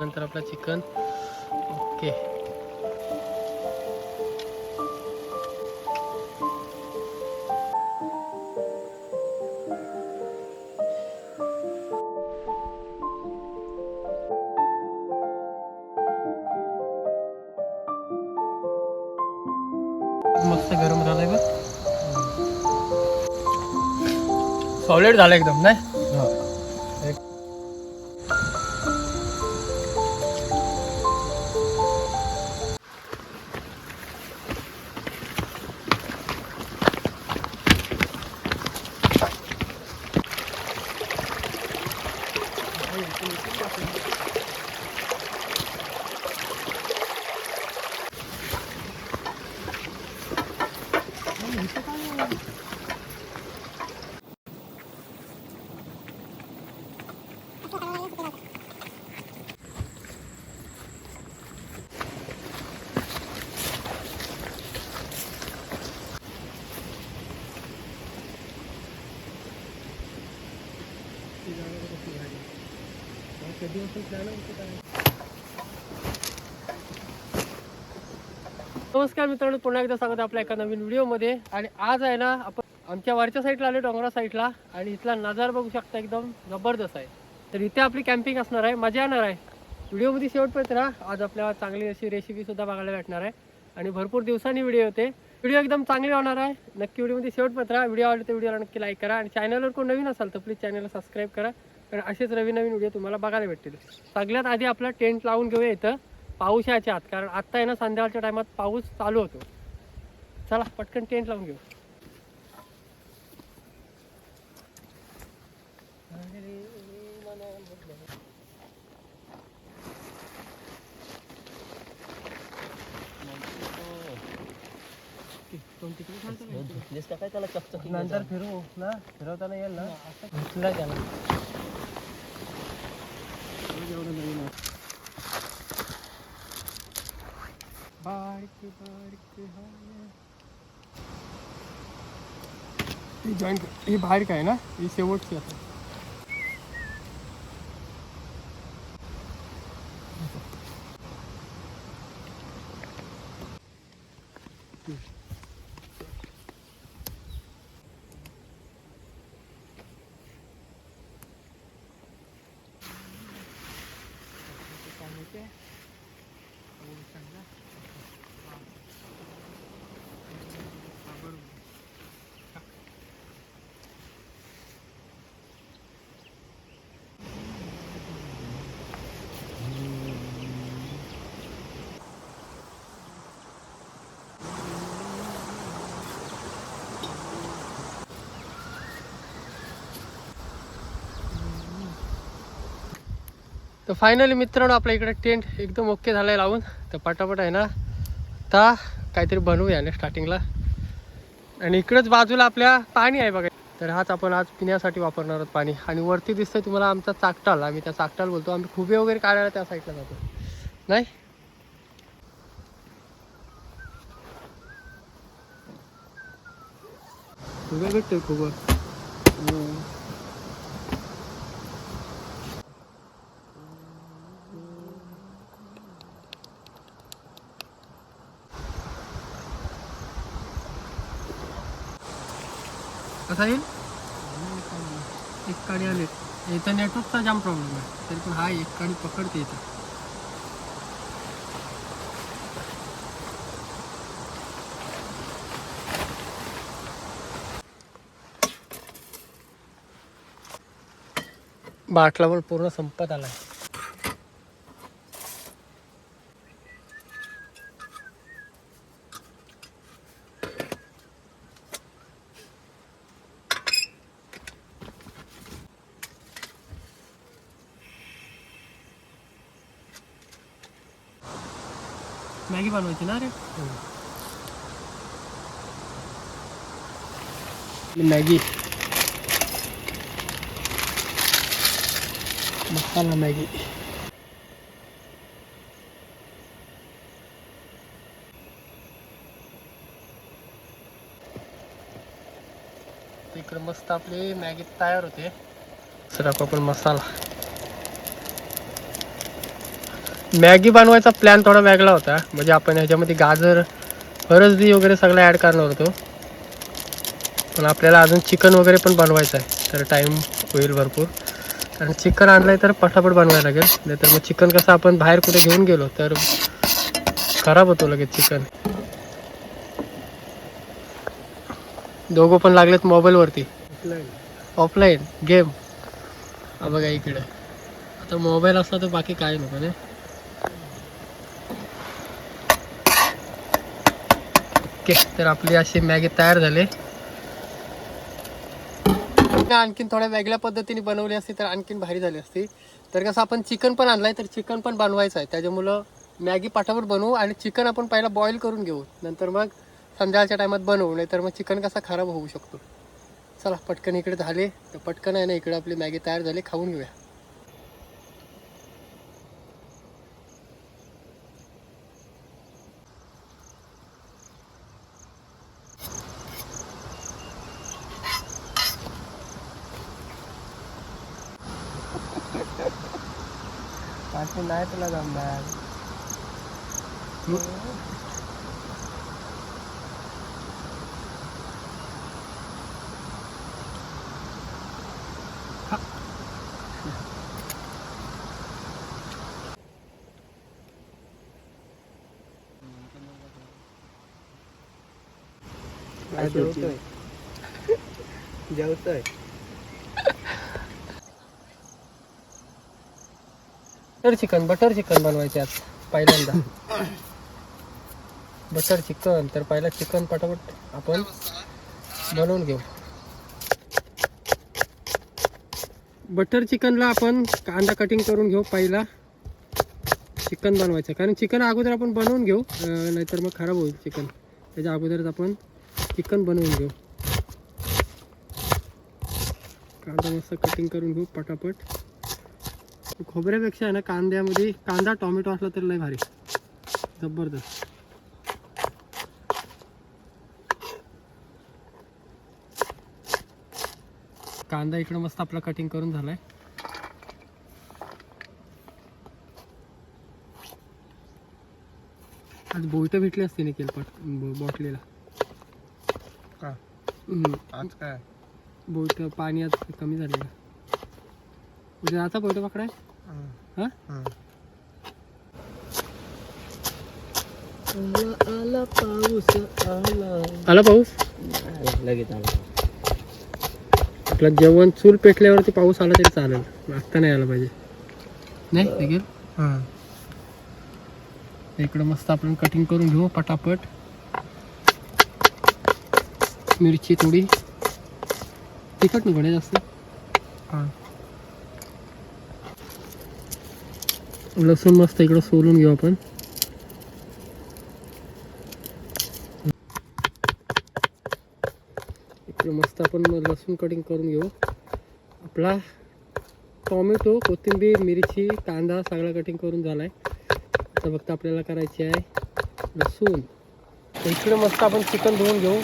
नंतर आपला chicken. Okay. मस्त गरम झालंय बघ. सॉलिड झालं एकदम नाही? नमस्कार मित्रांनो पुन्हा एकदा स्वागत आपल्या एका नवीन व्हिडिओमध्ये. आणि आज आहे ना आपण आमच्या वरच्या साईडला आले डोंगरा साईडला. आणि इथला नजारा बघू शकता एकदम जबरदस्त आहे. तर इथे आपली कॅम्पिंग असणार आहे मजा येणार आहे. व्हिडिओमध्ये शेवटपर्यंत राहा आज आपल्याला चांगली अशी रेसिपी सुद्धा बघायला भेटणार आहे. आणि भरपूर दिवसांनी व्हिडिओ होते व्हिडिओ एकदम चांगले होणार आहे. नक्की व्हिडिओमध्ये शेवटपर्यंत राहा. व्हिडिओ आवडते व्हिडिओला नक्की लाईक करा. आणि चॅनलवर कोण नवीन असाल तर प्लीज चॅनलला सबस्क्राईब करा. कारण असेच नवीन नवीन व्हिडिओ तुम्हाला बघायला भेटतील. सगळ्यात आधी आपला टेंट लावून घेऊया इथं पाऊस याच्या आत. कारण आत्ता आहे ना संध्याकाळच्या टायमात पाऊस चालू होतो. चला पटकन टेंट लावून घेऊ. नंतर फिरू ना फिरवताना येईल ना. जॉईंट ही बाहेर काय ना? ही शेवटची आता 때 500장이나 아, तर फायनली मित्रांनो आपल्या इकडे टेंट एकदम ओके झालाय लावून. तर पटापट आहे ना आता काहीतरी बनवूया ना स्टार्टिंगला आणि इकडंच बाजूला आपल्या पाणी आहे बघा. तर हाच आपण आज पिण्यासाठी वापरणार आहोत पाणी. आणि वरती दिसतंय तुम्हाला आमचा चाकटाल. आम्ही त्या चाकटाल बोलतो. आम्ही खुबे वगैरे काढायला त्या साईडला जातो. नाही? खुबे भेटतोय खूप कसा येईल एक काडी आले. इथं नेटवर्कचा जाम प्रॉब्लेम आहे. तरी पण हा एक काडी पकडते इथं. बाटला पण पूर्ण संपत आलाय. आहे बनवायची ना रे मॅगी मसाला मॅगी इकडे मस्त आपली मॅगी तयार होते सर आपण मसाला मॅगी बनवायचा प्लॅन थोडा वेगळा होता. म्हणजे आपण ह्याच्यामध्ये गाजर फरसबी वगैरे सगळं ॲड करणार होतो. पण आपल्याला अजून चिकन वगैरे पण बनवायचं आहे. तर टाईम होईल भरपूर. कारण चिकन आणलं आहे तर पटापट बनवायला लागेल. नाहीतर मग चिकन कसं आपण बाहेर कुठे घेऊन गेलो तर खराब होतो लगेच चिकन दोघं पण लागलेत मोबाईलवरती ऑफलाईन गेम हा बघा इकडे. आता मोबाईल असला तर बाकी काय नको नाही? ओके तर आपली अशी मॅगी तयार झाली. आणखीन थोड्या वेगळ्या पद्धतीने बनवली असती तर आणखीन भारी झाली असती. तर कसं आपण चिकन पण आणलंय तर चिकन पण बनवायचं आहे. त्याच्यामुळं मॅगी पाठावर बनवू आणि चिकन आपण पहिला बॉईल करून घेऊ. नंतर मग संध्याकाळच्या टायमात बनवू नाही तर मग चिकन कसा खराब होऊ शकतो. चला पटकन इकडे झाले. तर पटकन आहे ना इकडे आपली मॅगी तयार झाली खाऊन घेऊया. Pasti naik pula gambar. Jauh tuh. Jauh tuh. Butter chicken butter chicken बनवायचे आज पहिल्यांदा. बटर चिकन तर पहिला चिकन पटापट आपण बनवून घेऊ. बटर चिकनला आपण कांदा कटिंग करून घेऊ पहिला. चिकन बनवायचं कारण चिकन अगोदर आपण बनवून घेऊ नाहीतर मग खराब होईल चिकन त्याच्या अगोदरच आपण चिकन बनवून घेऊ. कांदा मस्त कटिंग करून घेऊ पटापट. खोबऱ्यापेक्षा आहे ना कांद्यामध्ये कांदा टोमॅटो असला तर लय भारी. जबरदस्त. कांदा इकडं मस्त आपला कटिंग करून झालाय. आज बोईट भेटली असते निखिल पट बॉटलीला. का. आज काय? बोईट पाणी आज कमी झालेलं. उद्या आता बोईट पकडाय? हा? आला पाऊस? आला आला पाऊस लगेच आला आपलं जेवण चूल पेटल्यावरती पाऊस आला तरी चालेल. आत्ता नाही आला पाहिजे. नाही देखील इकडं मस्त आपण कटिंग करून घेऊ पटापट. मिरची थोडी. तिखट नको जास्त. लसूण मस्त इकडं सोलून घेऊ आपण. इकडे मस्त आपण मग लसूण कटिंग करून घेऊ. आपला टॉमॅटो कोथिंबीर मिरची कांदा सगळा कटिंग करून झाला आहे आता फक्त आपल्याला करायची आहे लसूण. इकडं इकडे मस्त आपण चिकन धुवून घेऊ.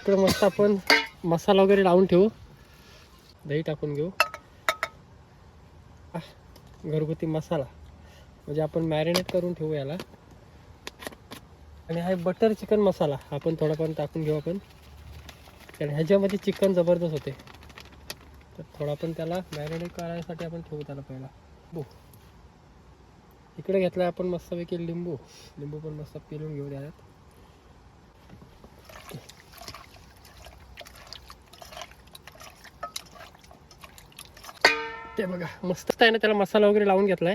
इकडं मस्त आपण मसाला वगैरे लावून ठेवू. दही टाकून घेऊ. घरगुती मसाला. म्हणजे आपण मॅरिनेट करून ठेवू याला. आणि हा बटर चिकन मसाला आपण पण टाकून घेऊ आपण. कारण ह्याच्यामध्ये चिकन जबरदस्त होते. तर थोडा पण त्याला मॅरिनेट करायसाठी आपण ठेवू त्याला पहिला. बो. इकडे घेतला आपण मस्तपैकी लिंबू. लिंबू पण मस्त पिळून घेऊ त्यात ते बघा. मस्त आहे ना त्याला मसाला वगैरे लावून घेतलाय.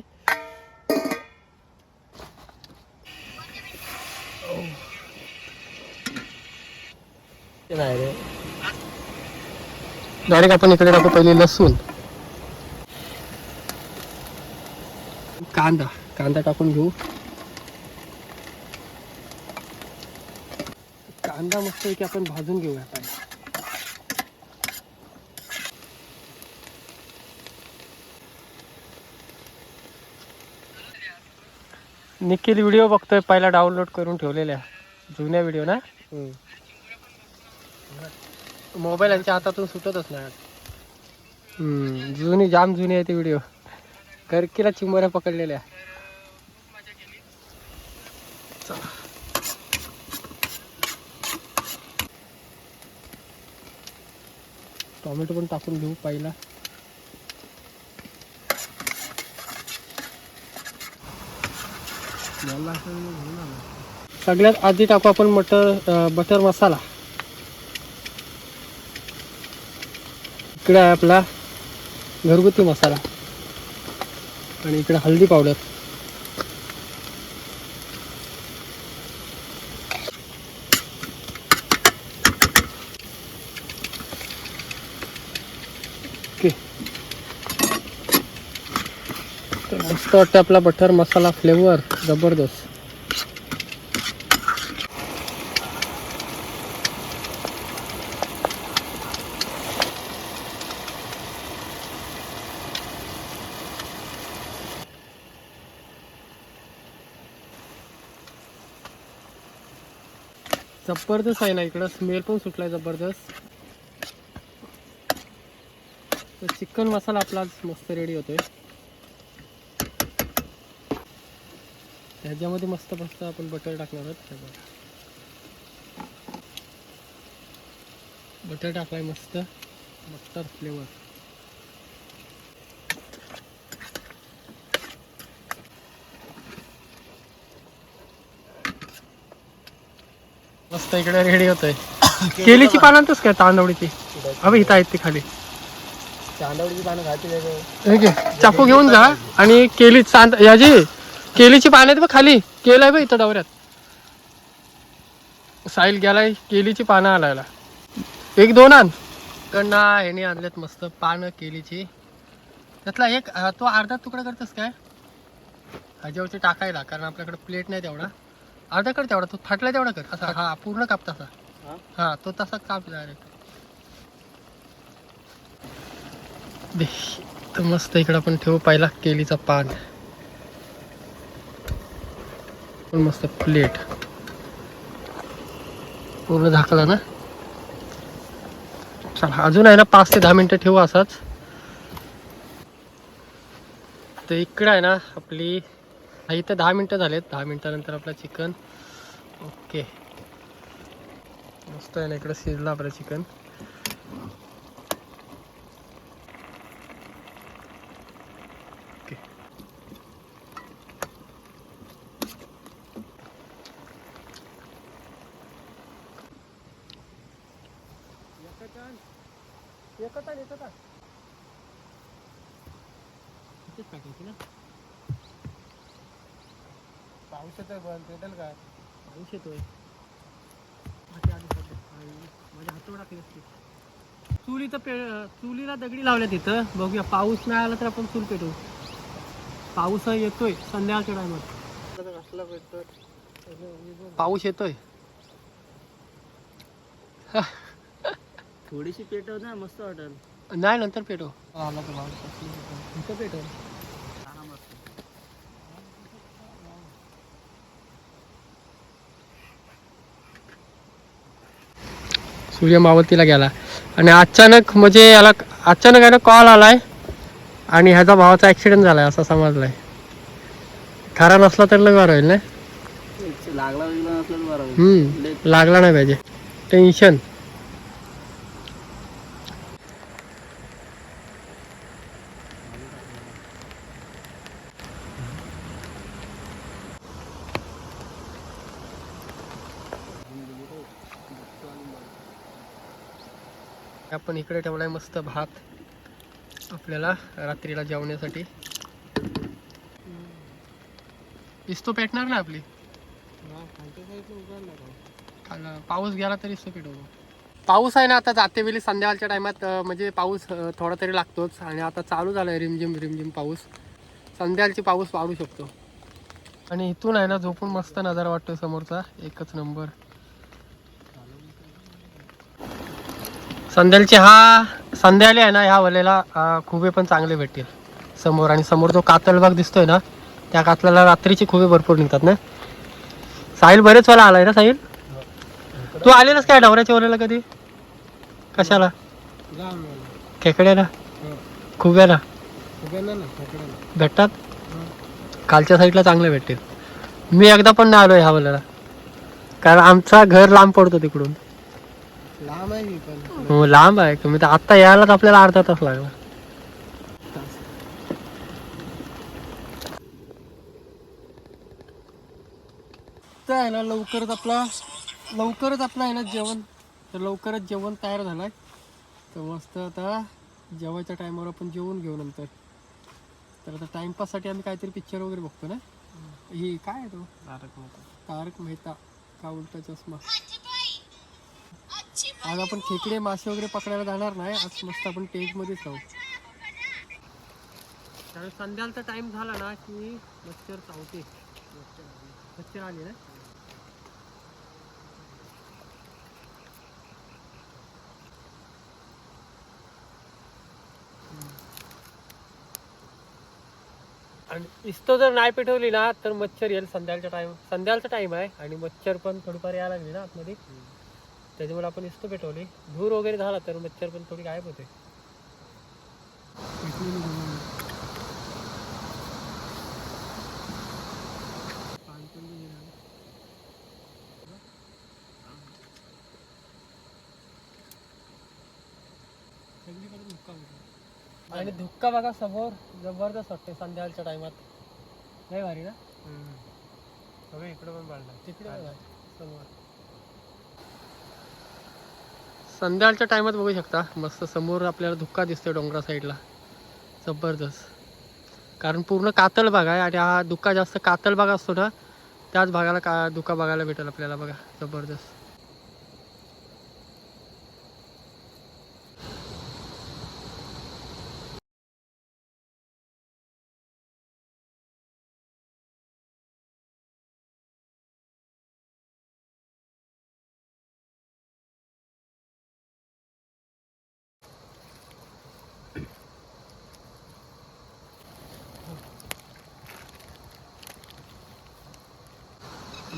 नाही रे डायरेक्ट आपण इकडे टाकू पहिले लसूण. कांदा. कांदा टाकून घेऊ. कांदा मस्त की आपण भाजून घेऊया निखिल व्हिडिओ बघतोय पहिला डाउनलोड करून ठेवलेल्या. जुन्या व्हिडिओ ना? मोबाईल यांच्या हातातून सुटतच नाही. जुनी जाम जुनी आहे ते व्हिडिओ करकीला चिंबऱ्या पकडलेल्या. टोमॅटो पण टाकून घेऊ पहिला. सगळ्यात आधी टाकू आपण मटर बटर मसाला. इकडे आहे आपला घरगुती मसाला. आणि इकडे हल्दी पावडर ओके तर मस्त वाटतं आपला बटर मसाला फ्लेवर जबरदस्त. जबरदस्त आहे ना इकडं. स्मेल पण सुटलाय जबरदस्त. तर चिकन मसाला आपला आज मस्त रेडी होतोय. ह्याच्यामध्ये मस्त मस्त आपण बटर टाकणार आहोत. बघा. बटर टाकलाय मस्त. बटर फ्लेवर मस्त इकडे रेडी होतोय. केलीची पानांतच काय तांदवडीची अबे इथं आहेत ती खाली. चांदवडीची पानं खाते हे चाकू घेऊन जा आणि केली चांद याची. केलीची पानं आहेत बघ खाली. केलंय बघ इथं डवऱ्यात साईल गेलाय केलीची पानं आणायला. एक दोन आण. कडना ह्याने आणल्यात मस्त पानं केलीची. त्यातला एक तो अर्धा तुकडा करतस काय? ह्याच्यावरती टाकायला कारण आपल्याकडे प्लेट नाही तेवढा. अर्धा कर तेवढा तो फाटला तेवढा कर. असा हा पूर्ण काप तसा. हा? हा तो तसा काप डायरेक्ट मस्त इकडं आपण ठेवू पहिला केलीचा पान. पण मस्त प्लेट पूर्ण झाकला ना? चला अजून आहे ना पाच ते दहा मिनटं ठेवू असाच. तर इकडं आहे ना आपली इथं दहा मिनटं झालेत. दहा मिनटानंतर आपलं चिकन ओके मस्त आहे ना इकडं शिजलं आपलं चिकन एकटन एकटन एकटन इथेच टाकायची ना पाऊस येतोय पण पेटेल काय पाऊस येतोय माझी आधी माझ्या हातोडा टाकली असती चूल पे चुलीला दगडी लावल्या तिथं. बघूया पाऊस नाही आला तर आपण चूल पेटवू. पाऊस येतोय संध्याकाळच्या टायमात कसला भेटतो पाऊस येतोय. थोडीशी पेटव ना मस्त वाटेल. नाही नंतर पेटव. आला इथं पेटव सूर्य मावतीला गेला. आणि अचानक म्हणजे याला अचानक आहे ना कॉल आलाय आणि ह्याचा भावाचा ऍक्सिडेंट झालाय असा समजलाय. खरा नसला तर बरं होईल ना? लागला नाही पाहिजे. टेन्शन पण इकडे ठेवलाय मस्त भात. आपल्याला रात्रीला जेवण्यासाठी. इस्तो पेटणार ना आपली? पाऊस गेला तरी पेटवू. पाऊस आहे ना आता जाते वेळी संध्याकाळच्या टायमात म्हणजे पाऊस थोडा तरी लागतोच. आणि आता चालू झाला आहे रिमझिम रिमझिम पाऊस. संध्याकाळची पाऊस पाडू शकतो. आणि इथून आहे ना झोपून मस्त नजारा वाटतोय समोरचा. एकच नंबर. संध्याकाळची हा संध्याले आहे ना ह्या वलेला खुबे पण चांगले भेटतील. समोर आणि समोर जो कातल भाग दिसतोय ना त्या कातल्याला रात्रीची खुबे भरपूर निघतात ना. साहिल बरेच वेळा आलाय ना साहिल? तू आलेलास काय डवऱ्याच्या वलेला कधी? कशाला? खेकड्याला खुब्याला भेटतात? कालच्या साईडला चांगले भेटतील. मी एकदा पण नाही आलो ह्या वलेला. कारण आमचा घर लांब पडतो तिकडून. लांब आहे हो लांब आहे. कमी तर आता यायलाच आपल्याला अर्धा तास लागला. तर आहे ना लवकरच आपला लवकरच आपला आहे ना जेवण. तर लवकरच जेवण तयार झालाय. तर मस्त आता जेवायच्या टायमावर आपण जेवून घेऊ नंतर. तर आता टाइमपाससाठी आम्ही काहीतरी पिक्चर वगैरे बघतो ना? ही काय आहे तो? तारक मेहता. तारक मेहता. का उलटा चष्मा? आज आपण खेकडे मासे वगैरे पकडायला जाणार नाही. आज मस्त आपण टेंट राहू. कारण संध्याकाळचा टाइम झाला ना की मच्छर चावते. मच्छर आली ना? आणि इस्तो जर नाही पेटवली ना तर मच्छर येईल संध्याकाळचा टाइम संध्याकाळचा टाइम आहे आणि मच्छर पण थोडीफार यायला लागली ना आतमध्ये. त्याच्यामुळे आपण इस्तो पेटवली. धूर वगैरे झाला तर मच्छर पण थोडी गायब होते. आणि धुक्का बघा समोर जबरदस्त वाटते संध्याकाळच्या टायमात. नाही भारी ना? इकडे पण पाडला तिकडे बघा, समोर. संध्याकाळच्या टायमात बघू शकता. मस्त समोर आपल्याला धुक्का दिसतोय डोंगरा साईडला. जबरदस्त. कारण पूर्ण कातल भाग आहे आणि हा धुक्का जास्त कातल भाग असतो ना त्याच भागाला का धुका बघायला भेटेल आपल्याला बघा. जबरदस्त.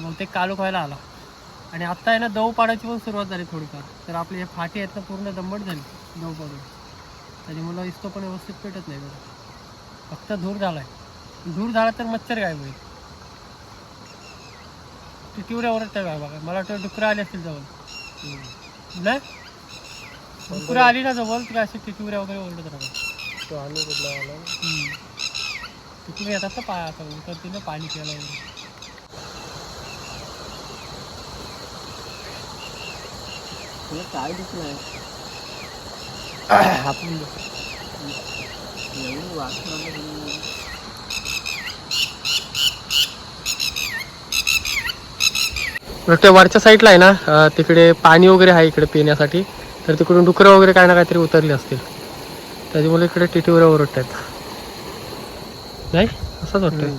मग ते कालू व्हायला आला. आणि आता आहे ना दव पाडायची पण सुरुवात झाली थोडीफार. तर आपले हे फाटी आहेत ना पूर्ण दंबट झाली दव पाडून. त्याच्यामुळं इस्तो पण व्यवस्थित पेटत नाही बघा फक्त धूर झालाय. धूर झाला तर मच्छर गायब होईल. टिटिवऱ्या ओरडत्या काय बघा. मला वाटतं डुकरं आली असतील जवळ. नाही? डुकरं आली ना जवळ तर अशी टिटिवऱ्या वगैरे ओरडत राहतात. तो आम्ही कुठला आला? तिकडे येतात ना पाय आता उतरतील ना पाणी प्यायला तुला काय दिसलं आपण एवढं वाचलं त्या वरच्या साईडला आहे ना तिकडे पाणी वगैरे आहे इकडे पिण्यासाठी. तर तिकडून डुकरं वगैरे काय ना काहीतरी उतरले असतील. त्याच्यामुळे इकडे टिटीवर ओरडत आहेत नाही? असंच वाटतंय.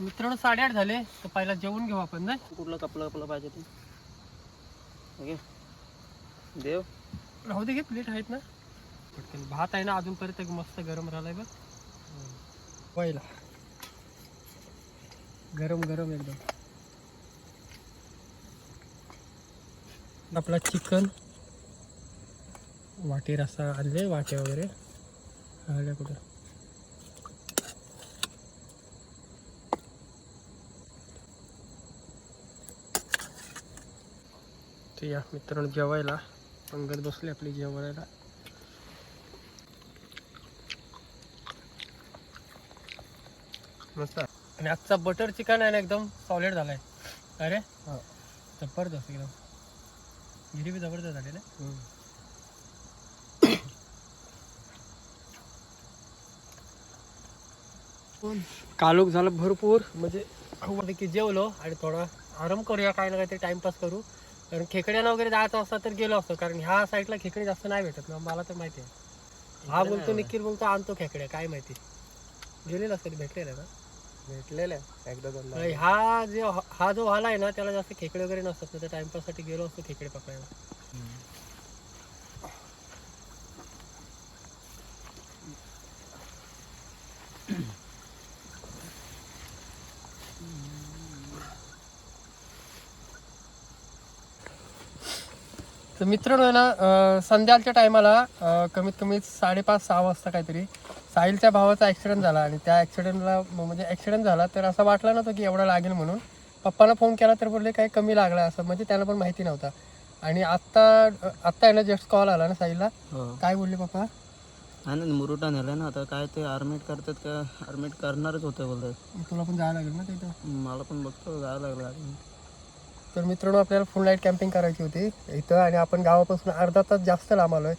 मित्रांनो साडेआठ झाले. तर पहिला जेवून घेऊ आपण नाही? कुठलं कपलं कपलं पाहिजे तू? ओके. देव. राहू दे घे प्लेट आहेत ना. पटकन. भात आहे ना अजून परत एक मस्त गरम राहिलाय बघ. पहिला. गरम गरम एकदम. आपला चिकन. वाटे रस्सा आणले वाटे वगैरे. आल्या कुठं? तर या मित्रांनो जेवायला. पंगत बसली आपली जेवायला. मस्त. आणि आजचा बटर चिकन आहे ना एकदम सॉलिड झालाय. अरे? जबरदस्त एकदम. गिरी बी जबरदस्त झाली ना? कालोख झालं भरपूर. म्हणजे की जेवलो आणि थोडा आराम करूया काय ना काहीतरी टाइमपास करू. कारण खेकड्याला वगैरे जायचं असतं तर गेलो असतो. कारण ह्या साईडला खेकडे जास्त नाही भेटत ना मला तर माहिती आहे. हा बोलतो निखिल बोलतो आणतो खेकड्या काय माहिती. गेलेला कधी भेटलेला ना. भेटलेलं एकदा दोनदा. नाही, हा जे हा जो वाला आहे ना त्याला जास्त खेकडे वगैरे नसतात. ना त्या टाइमपाससाठी गेलो असतो खेकडे पकडायला. तर मित्रांनो आहे ना संध्याकाळच्या टायमाला कमीत कमी साडेपाच सहा वाजता काहीतरी साहिलच्या भावाचा ॲक्सिडेंट झाला आणि त्या ॲक्सिडेंटला म्हणजे ॲक्सिडेंट झाला तर असं वाटलं नव्हतं की एवढा लागेल म्हणून. पप्पाला फोन केला तर बोलले काही कमी लागला असं. म्हणजे त्याला पण माहिती नव्हता. आणि आत्ता आत्ता आहे ना जस्ट कॉल आला ना साहिलला. हो. काय बोलले पप्पा? आणि मुरुटा नेलं ना आता. काय ते आर्मेट करतात का? आर्मेट करणारच होते बोलतात. तुला पण जायला लागेल ना तिथं. मला पण बघतो जायला लागलं तर मित्रांनो आपल्याला फुल नाईट कॅम्पिंग करायची होती इथं आणि आपण गावापासून अर्धा तास जास्त लांब आलो आहे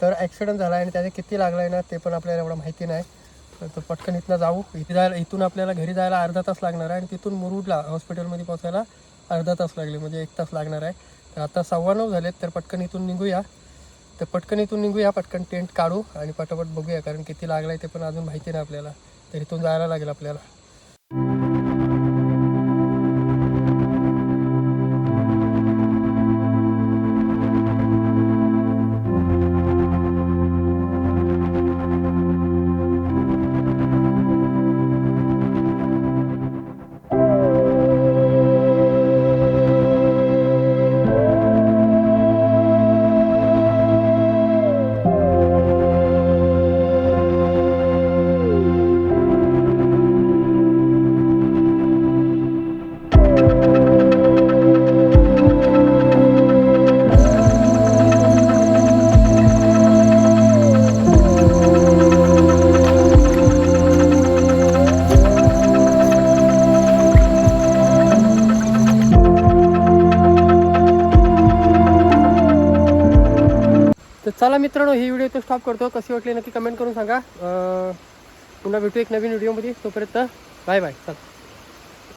तर ॲक्सिडेंट झाला आणि त्याचे किती लागला आहे ना ते पण आपल्याला एवढं माहिती नाही. तर पटकन इथनं जाऊ. इथे जायला इथून आपल्याला घरी जायला अर्धा तास लागणार आहे आणि तिथून मुरुडला हॉस्पिटलमध्ये पोहोचायला अर्धा तास लागले म्हणजे एक तास लागणार आहे. तर आता सव्वा नऊ झालेत तर पटकन इथून निघूया. तर पटकन इथून निघूया पटकन टेंट काढू आणि पटापट बघूया कारण किती लागलं आहे ते पण अजून माहिती नाही आपल्याला. तर इथून जायला लागेल आपल्याला. चला मित्रांनो ही व्हिडिओ तो स्टॉप करतो. कशी वाटली नक्की कमेंट करून सांगा. पुन्हा भेटू एक नवीन व्हिडिओमध्ये तोपर्यंत बाय बाय चला.